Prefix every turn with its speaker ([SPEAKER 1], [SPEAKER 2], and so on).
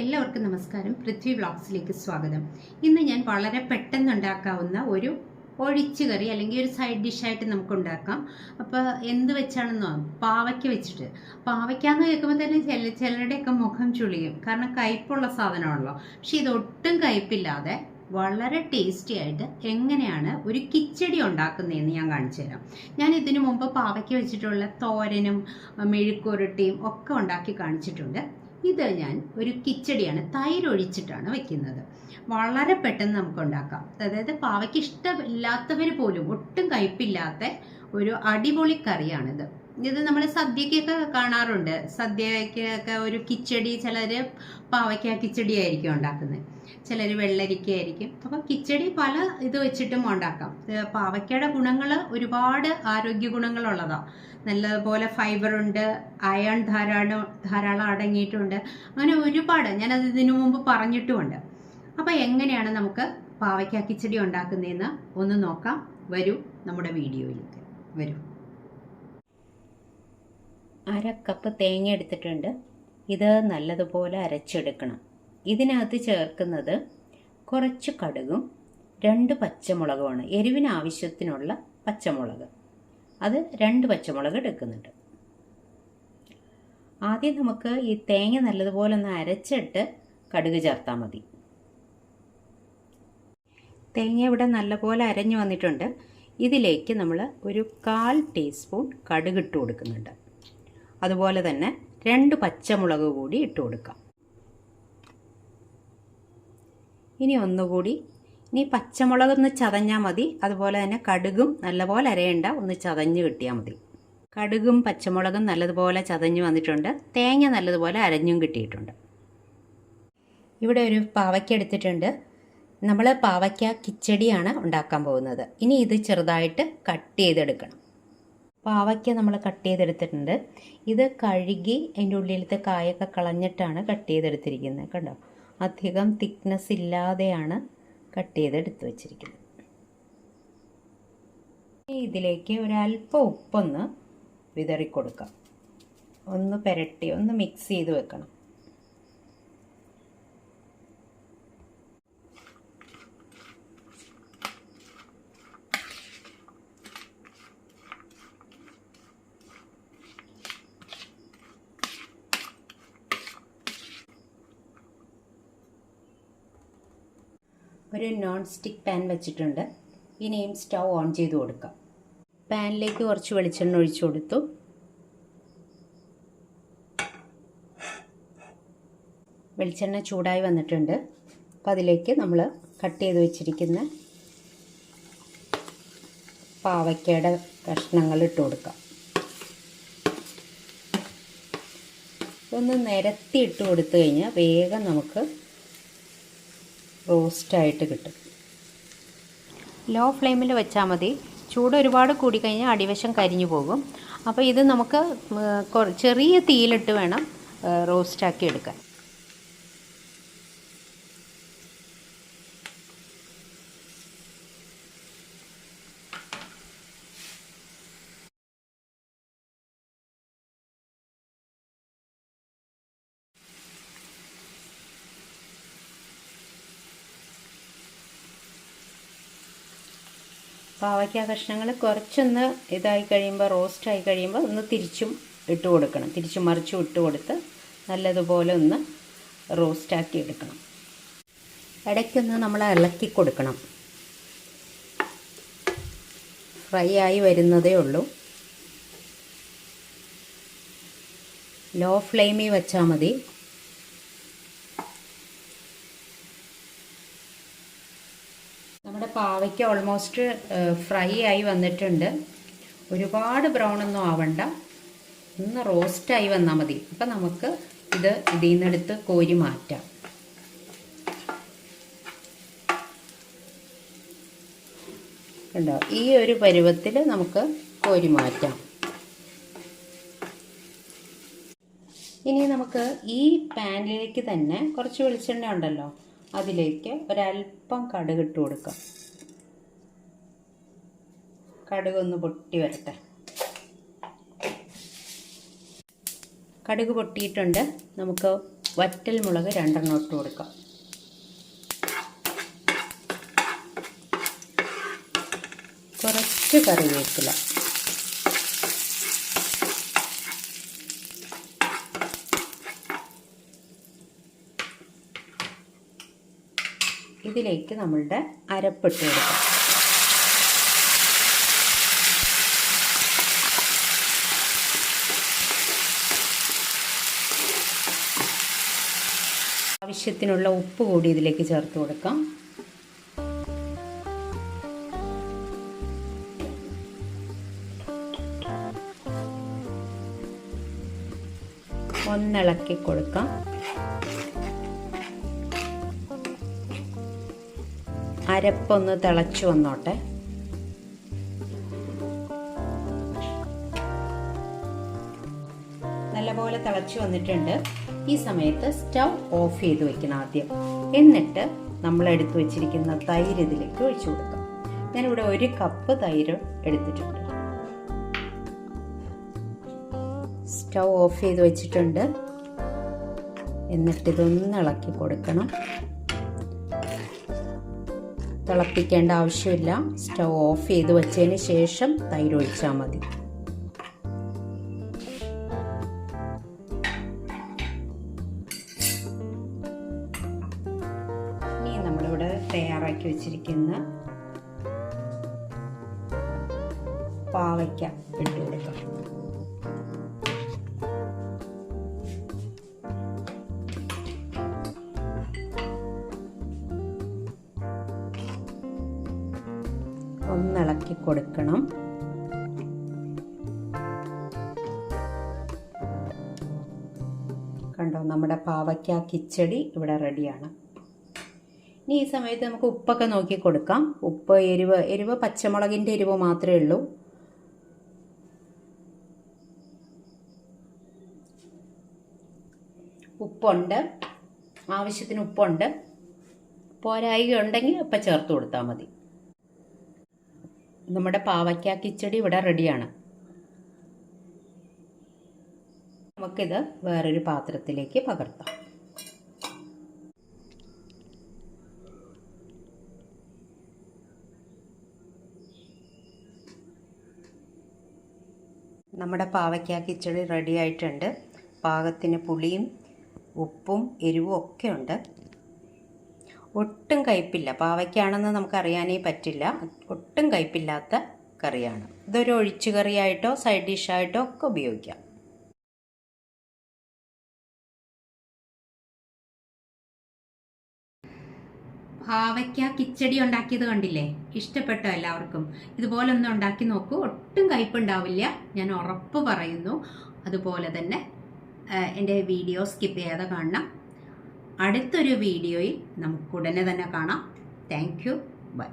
[SPEAKER 1] എല്ലാവർക്കും നമസ്കാരം. പൃഥ്വി വ്ളോഗ്സിലേക്ക് സ്വാഗതം. ഇന്ന് ഞാൻ വളരെ പെട്ടെന്ന് ഉണ്ടാക്കാവുന്ന ഒരു ഒഴിച്ചു കറി അല്ലെങ്കിൽ ഒരു സൈഡ് ഡിഷായിട്ട് നമുക്ക് ഉണ്ടാക്കാം അപ്പോൾ എന്ത് വെച്ചാണെന്നോ പാവയ്ക്ക വെച്ചിട്ട്. പാവയ്ക്ക എന്ന് കേൾക്കുമ്പോൾ തന്നെ ചില ചിലരുടെയൊക്കെ മുഖം ചുളിയും. കാരണം കയ്പുള്ള സാധനമാണല്ലോ. പക്ഷെ ഇത് ഒട്ടും കയ്പില്ലാതെ വളരെ ടേസ്റ്റി ആയിട്ട് എങ്ങനെയാണ് ഒരു കിച്ചടി ഉണ്ടാക്കുന്നതെന്ന് ഞാൻ കാണിച്ചു തരാം. ഞാൻ ഇതിനു മുമ്പ് പാവയ്ക്ക വെച്ചിട്ടുള്ള തോരനും മെഴുക്കുരുട്ടിയും ഒക്കെ ഉണ്ടാക്കി കാണിച്ചിട്ടുണ്ട്. ഇത് ഞാൻ ഒരു കിച്ചടിയാണ് തൈര് ഒഴിച്ചിട്ടാണ് വെക്കുന്നത്. വളരെ പെട്ടെന്ന് നമുക്ക് ഉണ്ടാക്കാം അതായത് പാവയ്ക്ക് ഇഷ്ടമില്ലാത്തവർ പോലും ഒട്ടും കയ്പില്ലാത്ത ഒരു അടിപൊളി കറിയാണിത്. ഇത് നമ്മൾ സദ്യക്കൊക്കെ കാണാറുണ്ട്. സദ്യക്കൊക്കെ ഒരു കിച്ചടി ചിലർ പാവയ്ക്ക കിച്ചടി ആയിരിക്കും ഉണ്ടാക്കുന്നത്. ചിലർ വെള്ളരിക്കയായിരിക്കും. അപ്പം കിച്ചടി പല ഇത് വെച്ചിട്ടും ഉണ്ടാക്കാം. പാവയ്ക്കയുടെ ഗുണങ്ങൾ ഒരുപാട് ആരോഗ്യ ഗുണങ്ങളുള്ളതാണ് നല്ലതുപോലെ ഫൈബർ ഉണ്ട് അയൺ ധാരാളം ധാരാളം അടങ്ങിയിട്ടുണ്ട്. അങ്ങനെ ഒരുപാട് ഞാനത് ഇതിനു മുമ്പ് പറഞ്ഞിട്ടുമുണ്ട്. അപ്പോൾ എങ്ങനെയാണ് നമുക്ക് പാവയ്ക്ക കിച്ചടി ഉണ്ടാക്കുന്നതെന്ന് ഒന്ന് നോക്കാം. വരൂ നമ്മുടെ വീഡിയോയിലേക്ക്. വരൂ. അര കപ്പ് തേങ്ങ എടുത്തിട്ടുണ്ട്. ഇത് നല്ലതുപോലെ അരച്ചെടുക്കണം. ഇതിനകത്ത് ചേർക്കുന്നത് കുറച്ച് കടുകും രണ്ട് പച്ചമുളകുമാണ്. എരിവിന് ആവശ്യത്തിനുള്ള പച്ചമുളക്. അത് രണ്ട് പച്ചമുളക് എടുക്കുന്നുണ്ട്. ആദ്യം നമുക്ക് ഈ തേങ്ങ നല്ലതുപോലെ ഒന്ന് അരച്ചിട്ട് കടുക് ചേർത്താൽ മതി. തേങ്ങ ഇവിടെ നല്ലപോലെ അരഞ്ഞു വന്നിട്ടുണ്ട്. ഇതിലേക്ക് നമ്മൾ ഒരു കാൽ ടീസ്പൂൺ കടുക് ഇട്ട് കൊടുക്കുന്നുണ്ട്. അതുപോലെ തന്നെ രണ്ട് പച്ചമുളക് കൂടി ഇട്ട് കൊടുക്കാം. ഇനി ഒന്നുകൂടി ഇനി പച്ചമുളക് ഒന്ന് ചതഞ്ഞാൽ മതി. അതുപോലെ തന്നെ കടുകും നല്ലപോലെ അരയേണ്ട. ഒന്ന് ചതഞ്ഞ് കിട്ടിയാൽ മതി. കടുകും പച്ചമുളകും നല്ലതുപോലെ ചതഞ്ഞ് വന്നിട്ടുണ്ട്. തേങ്ങ നല്ലതുപോലെ അരഞ്ഞും കിട്ടിയിട്ടുണ്ട്. ഇവിടെ ഒരു പാവയ്ക്ക എടുത്തിട്ടുണ്ട്. നമ്മൾ പാവയ്ക്ക കിച്ചടിയാണ് ഉണ്ടാക്കാൻ പോകുന്നത്. ഇനി ഇത് ചെറുതായിട്ട് കട്ട് ചെയ്തെടുക്കണം. പാവയ്ക്ക നമ്മൾ കട്ട് ചെയ്തെടുത്തിട്ടുണ്ട്. ഇത് കഴുകി അതിന്റെ ഉള്ളിലത്തെ കായൊക്കെ കളഞ്ഞിട്ടാണ് കട്ട് ചെയ്തെടുത്തിരിക്കുന്നത്. കണ്ടോ? അധികം തിക്നെസ് ഇല്ലാതെയാണ് കട്ട് ചെയ്ത് എടുത്തു വെച്ചിരിക്കുന്നത്. ഇതിലേക്ക് ഒരല്പം ഉപ്പൊന്ന് വിതറി കൊടുക്കാം ഒന്ന് പുരട്ടി ഒന്ന് മിക്സ് ചെയ്ത് വെക്കണം. ഒരു നോൺ സ്റ്റിക്ക് പാൻ വെച്ചിട്ടുണ്ട്. ഇനിയും സ്റ്റൗ ഓൺ ചെയ്ത് കൊടുക്കാം. പാനിലേക്ക് കുറച്ച് വെളിച്ചെണ്ണ ഒഴിച്ചു കൊടുത്തു. വെളിച്ചെണ്ണ ചൂടായി വന്നിട്ടുണ്ട്. അപ്പോൾ അതിലേക്ക് നമ്മൾ കട്ട് ചെയ്ത് വെച്ചിരിക്കുന്ന പാവയ്ക്കയുടെ കഷ്ണങ്ങൾ ഇട്ട് കൊടുക്കാം. ഒന്ന് നിരത്തി ഇട്ട് കൊടുത്തു കഴിഞ്ഞാൽ വേഗം നമുക്ക് റോസ്റ്റായിട്ട് കിട്ടും. ലോ ഫ്ലെയിമിൽ വെച്ചാൽ മതി. ചൂട് ഒരുപാട് കൂടി കഴിഞ്ഞാൽ അടിവശം കരിഞ്ഞു പോകും. അപ്പോൾ ഇത് നമുക്ക് ചെറിയ തീയിലിട്ട് വേണം റോസ്റ്റാക്കി എടുക്കാൻ. പാവയ്ക്ക കഷ്ണങ്ങൾ കുറച്ചൊന്ന് ഇതായി കഴിയുമ്പോൾ റോസ്റ്റ് ആയി കഴിയുമ്പോൾ ഒന്ന് തിരിച്ചും ഇട്ട് കൊടുക്കണം. തിരിച്ചും മറിച്ചും ഇട്ട് കൊടുത്ത് നല്ലതുപോലെ ഒന്ന് റോസ്റ്റാക്കി എടുക്കണം. ഇടയ്ക്കൊന്ന് നമ്മൾ ഇളക്കി കൊടുക്കണം. ഫ്രൈ ആയി വരുന്നതേ ഉള്ളൂ. ലോ ഫ്ലെയിമിൽ വെച്ചാൽ മതി നമ്മുടെ പാവയ്ക്ക് ഓൾമോസ്റ്റ് ഫ്രൈ ആയി വന്നിട്ടുണ്ട്. ഒരുപാട് ബ്രൗൺ ഒന്നും ആവണ്ട. ഒന്ന് റോസ്റ്റായി വന്നാൽ മതി. അപ്പം നമുക്ക് ഇത് ഇതിൽ നിന്നെടുത്ത് കോരി മാറ്റാം. കണ്ടോ? ഈ ഒരു പരുവത്തിൽ നമുക്ക് കോരി മാറ്റാം. ഇനി നമുക്ക് ഈ പാനിലേക്ക് തന്നെ കുറച്ച് വെളിച്ചെണ്ണ ഉണ്ടല്ലോ. അതിലേക്ക് ഒരല്പം കടുകിട്ട് കൊടുക്കാം. കടുക് ഒന്ന് പൊട്ടി വരട്ടെ. കടുക് പൊട്ടിയിട്ടുണ്ട്. നമുക്ക് വറ്റൽ മുളക് രണ്ടെണ്ണം ഇട്ട് കൊടുക്കാം. കുറച്ച് കറിവേപ്പില. ഇതിലേക്ക് നമ്മളുടെ അരപ്പിട്ട് കൊടുക്കാം. ആവശ്യത്തിനുള്ള ഉപ്പ് കൂടി ഇതിലേക്ക് ചേർത്ത് കൊടുക്കാം. ഒന്നിളക്കി കൊടുക്കാം. അരപ്പൊന്ന് തിളച്ചു വന്നോട്ടെ. തിളച്ചു വന്നിട്ടുണ്ട്. ഈ സമയത്ത് സ്റ്റൗ ഓഫ് ചെയ്ത് വെക്കണം ആദ്യം. എന്നിട്ട് നമ്മൾ എടുത്തു വെച്ചിരിക്കുന്ന തൈര് ഇതിലേക്ക് ഒഴിച്ചു കൊടുക്കാം. ഞാനിവിടെ ഒരു കപ്പ് തൈര് എടുത്തിട്ടുണ്ട്. സ്റ്റൗ ഓഫ് ചെയ്ത് വെച്ചിട്ടുണ്ട്. എന്നിട്ട് ഇതൊന്ന് ഇളക്കി കൊടുക്കണം. തിളപ്പിക്കേണ്ട ആവശ്യമില്ല. സ്റ്റൗ ഓഫ് ചെയ്ത് വെച്ചതിന് ശേഷം തൈര് ഒഴിച്ചാൽ മതി. തയ്യാറാക്കി വെച്ചിരിക്കുന്ന പാവയ്ക്ക ഇട്ട് കൊടുക്കാം. ഒന്നിളക്കി കൊടുക്കണം. കണ്ടോ നമ്മുടെ പാവയ്ക്ക കിച്ചടി ഇവിടെ റെഡിയാണ് ഇനി ഈ സമയത്ത് നമുക്ക് ഉപ്പൊക്കെ നോക്കി കൊടുക്കാം. ഉപ്പ് എരിവ് എരിവ് പച്ചമുളകിന്റെ എരിവ് മാത്രമേ ഉള്ളൂ. ഉപ്പുണ്ട്. ആവശ്യത്തിന് ഉപ്പുണ്ട്. പോരായി ഉണ്ടെങ്കിൽ ഉപ്പ ചേർത്ത് കൊടുത്താൽ മതി. നമ്മുടെ പാവയ്ക്ക കിച്ചടി ഇവിടെ റെഡിയാണ്. നമുക്കിത് വേറൊരു പാത്രത്തിലേക്ക് പകർത്താം. നമ്മുടെ പാവയ്ക്ക കിച്ചടി റെഡി ആയിട്ടുണ്ട്. പാകത്തിന് പുളിയും ഉപ്പും എരിവും ഒക്കെ ഉണ്ട്. ഒട്ടും കയ്പില്ല. പാവയ്ക്കാണെന്ന് നമുക്കറിയാനേ പറ്റില്ല. ഒട്ടും കയ്പില്ലാത്ത കറിയാണ്. ഇതൊരു ഒഴിച്ചു കറിയായിട്ടോ സൈഡ് ഡിഷായിട്ടോ ഒക്കെ ഉപയോഗിക്കാം. പാവയ്ക്ക കിച്ചടി ഉണ്ടാക്കിയത് കണ്ടില്ലേ? ഇഷ്ടപ്പെട്ടോ എല്ലാവർക്കും. ഇതുപോലെ ഒന്ന് ഉണ്ടാക്കി നോക്കൂ. ഒട്ടും കയ്പുണ്ടാവില്ല. ഞാൻ ഉറപ്പ് പറയുന്നു. അതുപോലെ തന്നെ എന്റെ വീഡിയോ സ്കിപ്പ് ചെയ്യാതെ കാണണം. അടുത്തൊരു വീഡിയോയിൽ നമുക്ക് ഉടനെ തന്നെ കാണാം. Thank you. ബൈ.